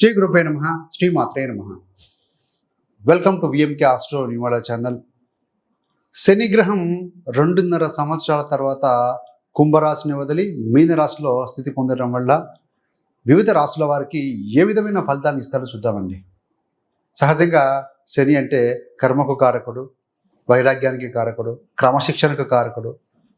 శ్రీ గురుపే నమ శ్రీ మాత్రే నమ. వెల్కమ్ టు విఎంకే ఆస్ట్రో నివాళ ఛానల్ శని గ్రహం రెండున్నర సంవత్సరాల తర్వాత కుంభరాశిని వదిలి మీనరాశిలో స్థితి పొందడం వల్ల వివిధ రాశుల వారికి ఏ విధమైన ఫలితాన్ని ఇస్తారో చూద్దామండి. సహజంగా శని అంటే కర్మకు కారకుడు వైరాగ్యానికి కారకుడు క్రమశిక్షణకు కారకుడు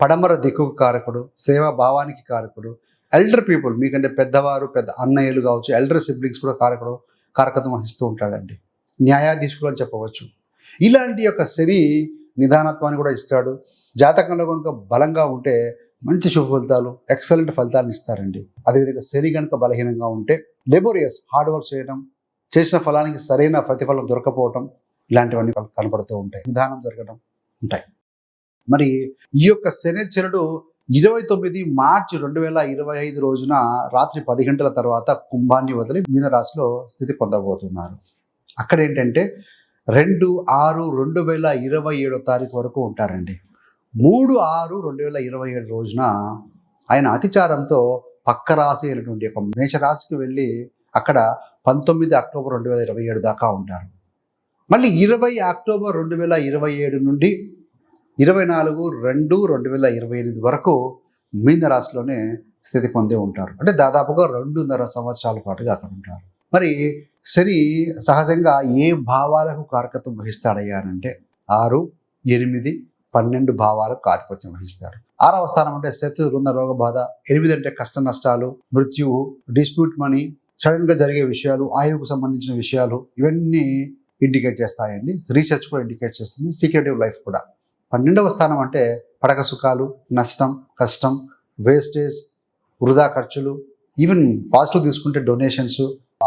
పడమర దిక్కుకు కారకుడు సేవా భావానికి కారకుడు ఎల్డర్ పీపుల్ మీకంటే పెద్దవారు పెద్ద అన్నయ్యలు కావచ్చు ఎల్డర్ సిబ్లింగ్స్ కూడా కారకడం కారకత్వం వహిస్తూ ఉంటాడండి. న్యాయాధీశులు అని చెప్పవచ్చు. ఇలాంటి యొక్క శని నిదానత్వాన్ని కూడా ఇస్తాడు. జాతకంలో కనుక బలంగా ఉంటే మంచి శుభ ఫలితాలు ఎక్సలెంట్ ఫలితాలను ఇస్తారండి. అదేవిధంగా శని కనుక బలహీనంగా ఉంటే లెబోరియస్ హార్డ్ వర్క్ చేయడం చేసిన ఫలానికి సరైన ప్రతిఫలం దొరకపోవటం ఇలాంటివన్నీ కనపడుతూ ఉంటాయి. నిదానం జరగడం ఉంటాయి. మరి ఈ యొక్క శనిచరుడు ఇరవై తొమ్మిది మార్చి రెండు వేల ఇరవై ఐదు రోజున రాత్రి పది గంటల తర్వాత కుంభాన్ని వదిలి మీనరాశిలో స్థితి పొందబోతున్నారు. అక్కడ ఏంటంటే రెండు ఆరు రెండు వేల ఇరవై ఏడో తారీఖు వరకు ఉంటారండి. మూడు ఆరు రెండు వేల ఇరవై ఏడు రోజున ఆయన అతిచారంతో పక్క రాశి అయినటువంటి ఒక మేషరాశికి వెళ్ళి అక్కడ పంతొమ్మిది అక్టోబర్ రెండు వేల ఇరవై ఏడు దాకా ఉంటారు. మళ్ళీ ఇరవై అక్టోబర్ రెండు వేల ఇరవై ఏడు నుండి ఇరవై నాలుగు రెండు రెండు వేల ఇరవై ఎనిమిది వరకు మీనరాశిలోనే స్థితి పొంది ఉంటారు. అంటే దాదాపుగా రెండున్నర సంవత్సరాల పాటుగా అక్కడ ఉంటారు. మరి శని సహజంగా ఏ భావాలకు కారకత్వం వహిస్తాడయ్యా అంటే ఆరు ఎనిమిది పన్నెండు భావాలకు ఆధిపత్యం వహిస్తాడు ఆరవ స్థానం అంటే శత్రు రుణ రోగ బాధ ఎనిమిది అంటే కష్ట నష్టాలు మృత్యువు డిస్ప్యూట్ మనీ సడన్గా జరిగే విషయాలు ఆయువుకు సంబంధించిన విషయాలు ఇవన్నీ ఇండికేట్ చేస్తాయండి. రీసెర్చ్ కూడా ఇండికేట్ చేస్తుంది. సీక్రెటివ్ లైఫ్ కూడా. పన్నెండవ స్థానం అంటే పడక సుఖాలు నష్టం కష్టం వేస్టేజ్ వృధా ఖర్చులు ఈవెన్ పాజిటివ్ తీసుకుంటే డొనేషన్స్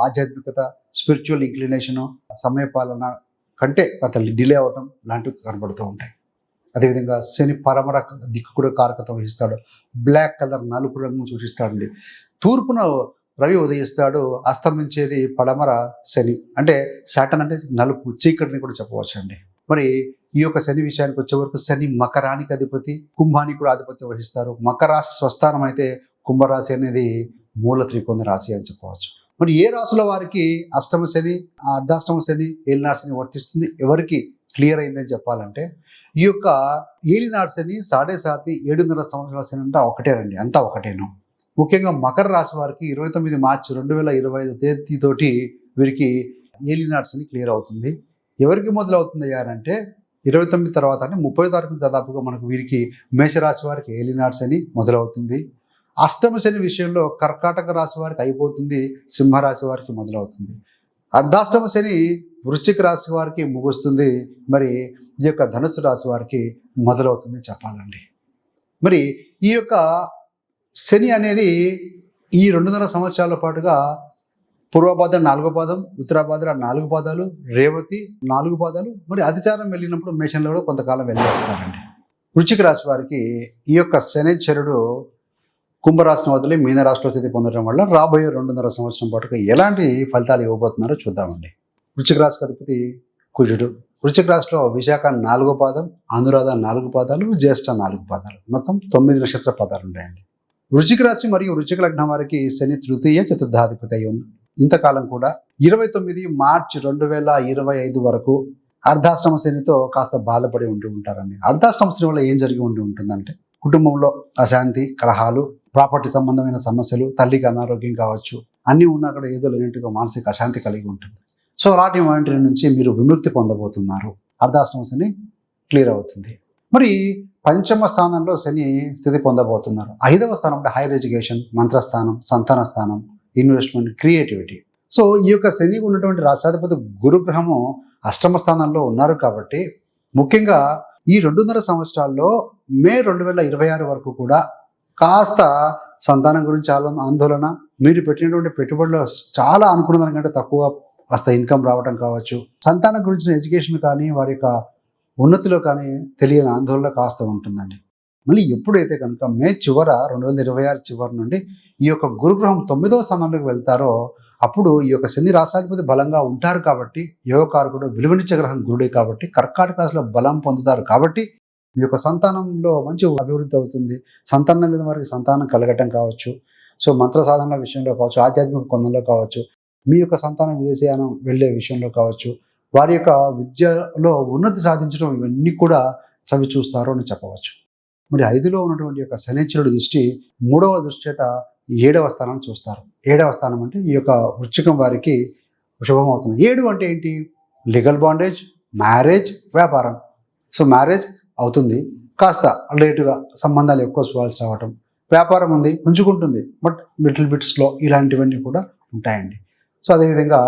ఆధ్యాత్మికత స్పిరిచువల్ ఇంక్లినేషను సమయపాలన కంటే కొంత డిలే అవటం లాంటివి కనబడుతూ ఉంటాయి. అదేవిధంగా శని పరమర దిక్కు కూడా కారకత వహిస్తాడు. బ్లాక్ కలర్ నలుపు రంగు సూచిస్తాడండి. తూర్పున రవి ఉదయిస్తాడు అస్తమించేది పడమర శని. అంటే శాటన్ అంటే నలుపు చీకటిని కూడా చెప్పవచ్చు అండి మరి ఈ యొక్క శని విషయానికి వచ్చే వరకు శని మకరానికి అధిపతి కుంభానికి కూడా ఆధిపత్యం వహిస్తారు. మకర రాశి స్వస్థానం అయితే కుంభరాశి అనేది మూల త్రికోణ రాశి అని చెప్పవచ్చు. మరి ఏ రాశుల వారికి అష్టమ శని అర్ధాష్టమ శని ఏలినాడు శని వర్తిస్తుంది? ఎవరికి క్లియర్ అయిందని చెప్పాలంటే ఈ యొక్క ఏలినాడు శని సాడే సాతి ఏడున్నర సంవత్సరాల శని అంటే ఒకటేనండి. అంతా ఒకటేను. ముఖ్యంగా మకర రాశి వారికి ఇరవై తొమ్మిది మార్చి రెండు వేల ఇరవై ఐదు తేదీతోటి వీరికి ఏలినాడు శని క్లియర్ అవుతుంది. ఎవరికి మొదలవుతుంది అంటే ఇరవై తొమ్మిది తర్వాత అంటే ముప్పై తారీఖు దాదాపుగా మనకు వీరికి మేషరాశి వారికి ఏలినాడ్స్ అని మొదలవుతుంది. అష్టమ శని విషయంలో కర్కాటక రాశి వారికి అయిపోతుంది సింహరాశి వారికి మొదలవుతుంది. అర్ధాష్టమ శని వృశ్చిక రాశి వారికి ముగుస్తుంది మరి ఈ యొక్క ధనుసు రాశి వారికి మొదలవుతుంది చెప్పాలండి. మరి ఈ యొక్క శని అనేది ఈ రెండున్నర సంవత్సరాల పాటుగా పూర్వపాదం నాలుగో పాదం ఉత్తరాభాద్ర నాలుగు పాదాలు రేవతి నాలుగు పాదాలు. మరి అతిచారం వెళ్ళినప్పుడు మేషంలో కూడా కొంతకాలం వెళ్ళి వస్తారండి వృచ్చిక రాశి వారికి ఈ యొక్క శనిచరుడు కుంభరాశిని వదిలి మీన రాష్ట్ర స్థితి పొందడం వల్ల రాబోయే రెండున్నర సంవత్సరం పాటుగా ఎలాంటి ఫలితాలు ఇవ్వబోతున్నారో చూద్దామండి. వృచ్చిక రాశికి అధిపతి కుజుడు. వృచ్చిక రాశిలో విశాఖ నాలుగో పాదం అనురాధ నాలుగు పాదాలు జ్యేష్ఠ నాలుగు పాదాలు. మొత్తం తొమ్మిది నక్షత్ర పదాలు ఉంటాయండి వృచ్చిక రాశి మరియు వృచ్చిక లగ్నం వారికి శని తృతీయ చతుర్థాధిపతి అయి ఉంది ఇంతకాలం కూడా ఇరవై తొమ్మిది మార్చ్ రెండు వేల ఇరవై ఐదు వరకు అర్ధాష్టమ శనితో కాస్త బాధపడి ఉంటూ ఉంటారండి. అర్ధాష్టమ శని వల్ల ఏం జరిగి ఉండి ఉంటుందంటే కుటుంబంలో అశాంతి కలహాలు ప్రాపర్టీ సంబంధమైన సమస్యలు తల్లికి అనారోగ్యం కావచ్చు అన్నీ ఉన్నా కూడా ఏదో లేనట్టుగా మానసిక అశాంతి కలిగి ఉంటుంది. సో అలాంటి వాటి నుంచి మీరు విముక్తి పొందబోతున్నారు. అర్ధాష్టమ శని క్లియర్ అవుతుంది. మరి పంచమ స్థానంలో శని స్థితి పొందబోతున్నారు. ఐదవ స్థానం అంటే హైయర్ ఎడ్యుకేషన్ మంత్రస్థానం సంతాన స్థానం. ఇన్వెస్ట్మెంట్ క్రియేటివిటీ సో ఈ యొక్క శని ఉన్నటువంటి రాశాధిపతి గురుగ్రహము అష్టమ స్థానంలో ఉన్నారు కాబట్టి ముఖ్యంగా ఈ రెండున్నర సంవత్సరాల్లో మే రెండు వేల ఇరవై ఆరు వరకు కూడా కాస్త సంతానం గురించి ఆందోళన మీరు పెట్టినటువంటి పెట్టుబడులు చాలా అనుకున్న దానికంటే తక్కువ కాస్త ఇన్కమ్ రావడం కావచ్చు. సంతానం గురించిన ఎడ్యుకేషన్ కానీ వారి యొక్క ఉన్నతిలో కానీ తెలియని ఆందోళన కాస్త ఉంటుందండి. మళ్ళీ ఎప్పుడైతే కనుక మే చివర రెండు వేల ఇరవై ఆరు చివరి నుండి ఈ యొక్క గురుగ్రహం తొమ్మిదవ స్థానంలోకి వెళ్తారో అప్పుడు ఈ యొక్క శని రాశాధిపతి బలంగా ఉంటారు కాబట్టి యోగకారకుడు విలువనిచ్చ గ్రహం గురుడే కాబట్టి కర్కాటక రాశిలో బలం పొందుతారు కాబట్టి మీ యొక్క సంతానంలో మంచి అభివృద్ధి అవుతుంది. సంతానం లేని వారికి సంతానం కలగటం కావచ్చు. సో మంత్ర సాధనల విషయంలో కావచ్చు ఆధ్యాత్మిక కొందంలో కావచ్చు మీ యొక్క సంతానం విదేశీయానం వెళ్ళే విషయంలో కావచ్చు వారి యొక్క విద్యలో ఉన్నతి సాధించడం ఇవన్నీ కూడా చవి చూస్తారు అని చెప్పవచ్చు. మరి ఐదులో ఉన్నటువంటి యొక్క శనిచరుడి దృష్టి మూడవ దృష్టి చేత ఏడవ స్థానం చూస్తారు. ఏడవ స్థానం అంటే ఈ యొక్క వృచ్చికం వారికి శుభం అవుతుంది. ఏడు అంటే ఏంటి? లీగల్ బాండేజ్ మ్యారేజ్ వ్యాపారం. సో మ్యారేజ్ అవుతుంది. కాస్త లేటుగా సంబంధాలు ఎక్కువ చూడాల్సి రావటం. వ్యాపారం ఉంది ఉంచుకుంటుంది బట్ లిటిల్ బిట్స్లో ఇలాంటివన్నీ కూడా ఉంటాయండి. సో అదేవిధంగా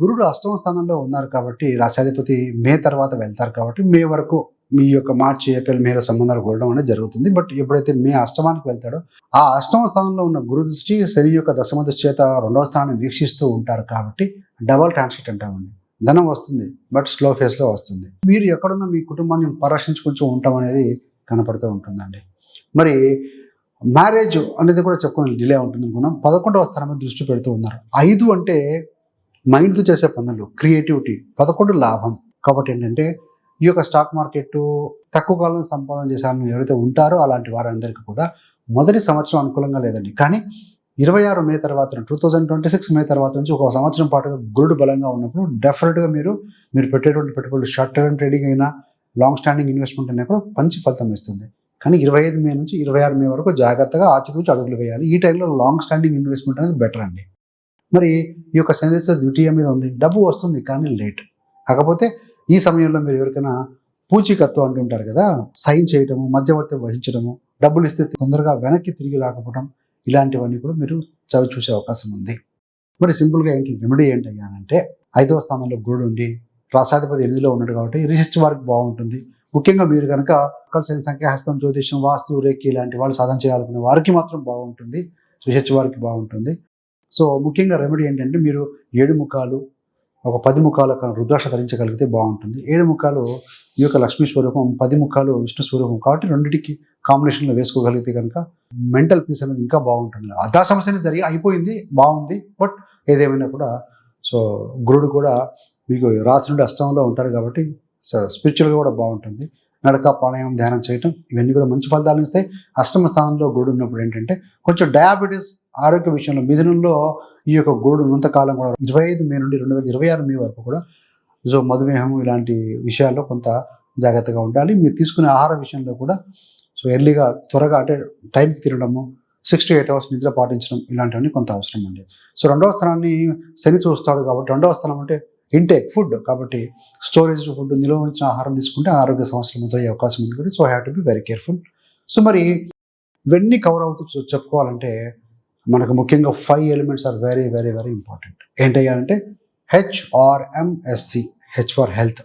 గురుడు అష్టమ స్థానంలో ఉన్నారు కాబట్టి రాశాధిపతి మే తర్వాత వెళ్తారు కాబట్టి మే వరకు మీ యొక్క మార్చి ఏప్రిల్ మేలో సంబంధాలు కూడడం అనేది జరుగుతుంది. బట్ ఎప్పుడైతే మే అష్టమానికి వెళ్తాడో ఆ అష్టమ స్థానంలో ఉన్న గురు దృష్టి శని యొక్క దశమ దృష్టి చేత రెండవ స్థానాన్ని వీక్షిస్తూ ఉంటారు కాబట్టి డబల్ ట్రాన్స్లేట్ అంటామండి. ధనం వస్తుంది బట్ స్లో ఫేస్లో వస్తుంది. మీరు ఎక్కడున్నా మీ కుటుంబాన్ని పరీక్షించుకుంటూ ఉంటాం అనేది కనపడుతూ ఉంటుందండి. మరి మ్యారేజ్ అనేది కూడా చెప్పుకుని డిలే ఉంటుంది అనుకున్నాం పదకొండవ స్థానం దృష్టి పెడుతూ ఉన్నారు. ఐదు అంటే మైండ్తో చేసే పనులు క్రియేటివిటీ పదకొండు లాభం. కాబట్టి ఏంటంటే ఈ యొక్క స్టాక్ మార్కెట్ తక్కువ కాలం సంపాదన చేసే వాళ్ళు ఎవరైతే ఉంటారో అలాంటి వారందరికీ కూడా మొదటి సంవత్సరం అనుకూలంగా లేదండి. కానీ ఇరవై ఆరు మే తర్వాత two thousand twenty six May తర్వాత నుంచి ఒక సంవత్సరం పాటుగా గురుడు బలంగా ఉన్నప్పుడు డెఫినెట్గా మీరు మీరు పెట్టేటువంటి పెట్టుబడులు షార్ట్ టర్మ్ ట్రేడింగ్ అయినా లాంగ్ స్టాండింగ్ ఇన్వెస్ట్మెంట్ అయినా కూడా మంచి ఫలితం ఇస్తుంది. కానీ ఇరవై ఐదు మే నుంచి ఇరవై ఆరు మే వరకు జాగ్రత్తగా ఆచితూచి అడుగులు వేయాలి. ఈ టైంలో లాంగ్ స్టాండింగ్ ఇన్వెస్ట్మెంట్ అనేది బెటర్ అండి. మరి ఈ యొక్క సందేశ ద్వితీయ మీద ఉంది. డబ్బు వస్తుంది కానీ లేట్ కాకపోతే ఈ సమయంలో మీరు ఎవరికైనా పూచీకత్తు అంటుంటారు కదా సైన్ చేయటము మధ్యవర్తి వహించడము డబ్బులు ఇస్తే తొందరగా వెనక్కి తిరిగి రాకపోవడం ఇలాంటివన్నీ కూడా మీరు చవి చూసే అవకాశం ఉంది. మరి సింపుల్గా ఏంటి? రెమెడీ ఏంటి అంటే ఐదవ స్థానంలో గురుడు ఉండి రాసాధిపతి ఎనిమిదిలో ఉన్నాడు కాబట్టి రీసెర్చ్ వారికి బాగుంటుంది. ముఖ్యంగా మీరు కనుక కలిసిన సంఖ్యాహస్తం జ్యోతిషం వాస్తు రేఖి ఇలాంటి వాళ్ళు సాధన చేయాలనుకునే వారికి మాత్రం బాగుంటుంది. రీసెర్చ్ వారికి బాగుంటుంది. సో ముఖ్యంగా రెమెడీ ఏంటంటే మీరు ఏడు ముఖాలు ఒక పది ముఖాల రుద్రాక్ష ధరించగలిగితే బాగుంటుంది. ఏడు ముఖాలు ఈ యొక్క లక్ష్మీ స్వరూపం పది ముఖాలు విష్ణు స్వరూపం కాబట్టి రెండింటికి కాంబినేషన్లో వేసుకోగలిగితే కనుక మెంటల్ పీస్ అనేది ఇంకా బాగుంటుంది. అదా సమస్య అనేది జరిగి అయిపోయింది బాగుంది బట్ ఏదేమైనా కూడా సో గురుడు కూడా మీకు రాసి నుండి అష్టంలో ఉంటారు కాబట్టి సో స్పిరిచువల్గా కూడా బాగుంటుంది. నడక ప్రాణాయామం ధ్యానం చేయటం ఇవన్నీ కూడా మంచి ఫలితాలు ఇస్తాయి. అష్టమ స్థానంలో గురుడు ఉన్నప్పుడు ఏంటంటే కొంచెం డయాబెటీస్ ఆరోగ్య విషయంలో మిథునంలో ఈ యొక్క గురుడు ఉన్నంతకాలం కూడా ఇరవై ఐదు మే నుండి రెండు వేల ఇరవై ఆరు మే వరకు కూడా సో మధుమేహం ఇలాంటి విషయాల్లో కొంత జాగ్రత్తగా ఉండాలి. మీరు తీసుకునే ఆహార విషయంలో కూడా సో ఎర్లీగా త్వరగా అంటే టైంకి తినడము సిక్స్ టు ఎయిట్ అవర్స్ నిద్ర పాటించడం ఇలాంటివన్నీ కొంత అవసరం అండి. సో రెండవ స్థానాన్ని శని చూస్తాడు కాబట్టి రెండవ స్థానం అంటే ఇంటేక్ ఫుడ్ కాబట్టి స్టోరేజ్ ఫుడ్ నిల్వ ఉంచిన ఆహారం తీసుకుంటే ఆరోగ్య సమస్యలు మొదలయ్యే అవకాశం ఉంది కాబట్టి so have to be very careful so మరి ఇవన్నీ కవర్ అవుతూ చెప్పుకోవాలంటే మనకు ముఖ్యంగా five elements are very very very important ఏంటయ్యారంటే HRMSC H for health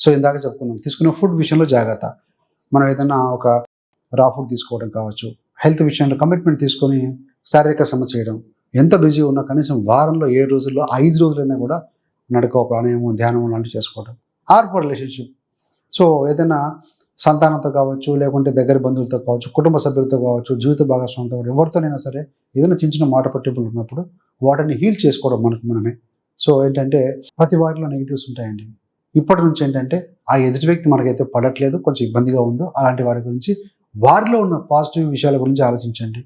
so ఇందాక చెప్పుకున్నాం తీసుకున్న ఫుడ్ విషయంలో జాగ్రత్త. మనం ఏదైనా ఒక రా ఫుడ్ తీసుకోవడం కావచ్చు హెల్త్ విషయంలో కమిట్మెంట్ తీసుకొని శారీరక శ్రమ చేయడం ఎంత బిజీ ఉన్నా కనీసం వారంలో ఏ రోజుల్లో ఐదు రోజులైనా కూడా నడక ప్రాణాయామం ధ్యానం లాంటివి చేసుకోవడం. ఆర్ ఫర్ రిలేషన్షిప్ సో ఏదైనా సంతానంతో కావచ్చు లేకుంటే దగ్గర బంధువులతో కావచ్చు కుటుంబ సభ్యులతో కావచ్చు జీవిత భాగస్వామితో కావచ్చు, ఎవరితోనైనా సరే ఏదైనా చిన్న చిన్న మాట పట్టింపులు ఉన్నప్పుడు వాటిని హీల్ చేసుకోవడం మనకు మనమే. సో ఏంటంటే ప్రతి వారిలో నెగిటివ్స్ ఉంటాయండి. ఇప్పటి నుంచి ఏంటంటే ఆ ఎదుటి వ్యక్తి మనకైతే పడట్లేదు కొంచెం ఇబ్బందిగా ఉందో అలాంటి వారి గురించి వారిలో ఉన్న పాజిటివ్ విషయాల గురించి ఆలోచించండి.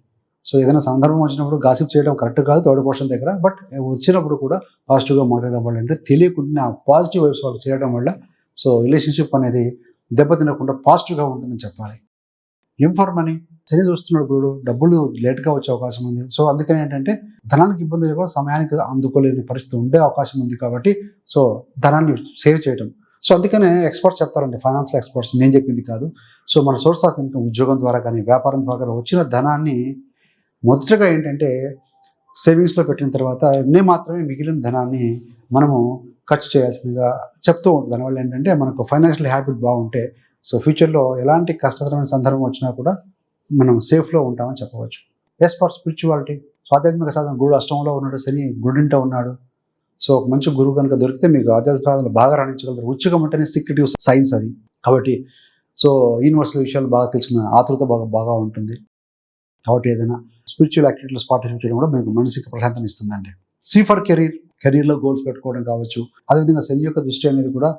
సో ఏదైనా సందర్భం వచ్చినప్పుడు గాసిప్ చేయడం కరెక్ట్ కాదు థర్డ్ పర్సన్ దగ్గర బట్ వచ్చినప్పుడు కూడా పాజిటివ్గా మాట్లాడడం వల్ల అంటే తెలియకుండా పాజిటివ్ వైబ్స్ వాళ్ళు చేయడం వల్ల సో రిలేషన్షిప్ అనేది దెబ్బతినకుండా పాజిటివ్గా ఉంటుందని చెప్పాలి. ఏం ఫర్ శని చూస్తున్నాడు గురుడు. డబ్బులు లేట్గా వచ్చే అవకాశం ఉంది. సో అందుకని ఏంటంటే ధనానికి ఇబ్బంది లేకుండా సమయానికి అందుకోలేని పరిస్థితి ఉండే అవకాశం ఉంది కాబట్టి సో ధనాన్ని సేవ్ చేయడం సో అందుకనే ఎక్స్పర్ట్స్ చెప్తారండి. Financial experts. నేను చెప్పింది కాదు. సో మన సోర్స్ ఆఫ్ ఇన్కమ్ ఉద్యోగం ద్వారా కానీ వ్యాపారం ద్వారా కానీ వచ్చిన ధనాన్ని మొదటగా ఏంటంటే సేవింగ్స్లో పెట్టిన తర్వాత నే మాత్రమే మిగిలిన ధనాన్ని మనము ఖర్చు చేయాల్సిందిగా చెప్తూ ఉంటుంది దానివల్ల ఏంటంటే మనకు ఫైనాన్షియల్ హ్యాబిట్ బాగుంటే సో ఫ్యూచర్లో ఎలాంటి కష్టతరమైన సందర్భం వచ్చినా కూడా మనం సేఫ్లో ఉంటామని చెప్పవచ్చు. ఎస్ ఫర్ స్పిరిచువాలిటీ స్వాధ్యాత్మిక ఆధ్యాత్మిక సాధన గురుడు అష్టంలో ఉన్నాడు శని గుడింట ఉన్నాడు. సో ఒక మంచి గురువు కనుక దొరికితే మీకు ఆధ్యాత్మిక సాధనలు బాగా రాణించగలుగుతారు. ఉచ్చకం అంటేనే సీక్రెటివ్ సైన్స్ అది. కాబట్టి సో యూనివర్సల్ విషయాలు బాగా తెలుసుకునే ఆతృత బాగా బాగా ఉంటుంది. కాబట్టి ఏదైనా స్పిరిచువల్ యాక్టివిటీస్ పార్టిసిపేట్ చేయడం కూడా మీకు మానసిక ప్రశాంతం ఇస్తుందండి. సి ఫర్ కెరీర్ కెరీర్లో గోల్స్ పెట్టుకోవడం కావచ్చు. అదేవిధంగా శని యొక్క దృష్టి అనేది కూడా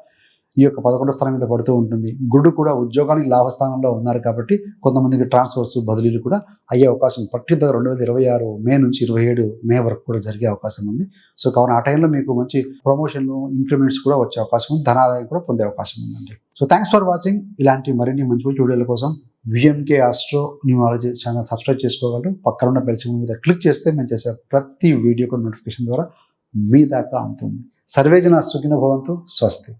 ఈ యొక్క పదకొండవ స్థానం మీద పడుతూ ఉంటుంది. గురుడు కూడా ఉద్యోగానికి లాభస్థానంలో ఉన్నారు కాబట్టి కొంతమందికి ట్రాన్స్ఫర్స్ బదిలీలు కూడా అయ్యే అవకాశం పర్టికులర్ రెండు వేల ఇరవై ఆరు మే నుంచి ఇరవై ఏడు మే వరకు కూడా జరిగే అవకాశం ఉంది. సో కావున ఆ టైంలో మీకు మంచి ప్రమోషన్లు ఇంక్రిమెంట్స్ కూడా వచ్చే అవకాశం ఉంది. ధనాదాయం కూడా పొందే అవకాశం ఉందండి. సో థ్యాంక్స్ ఫర్ వాచింగ్ ఇలాంటి మరిన్ని మంచి మంచి వీడియోల కోసం VMK astro numerology channel subscribe చేసుకోగలరు. పక్కన ఉన్న బెల్ సింబల్ మీద క్లిక్ చేస్తే మేము చేసే ప్రతి వీడియో కూడా నోటిఫికేషన్ ద్వారా మీ దాకా అంతుంది. సర్వేజన సుఖిన భవంతు స్వస్తి.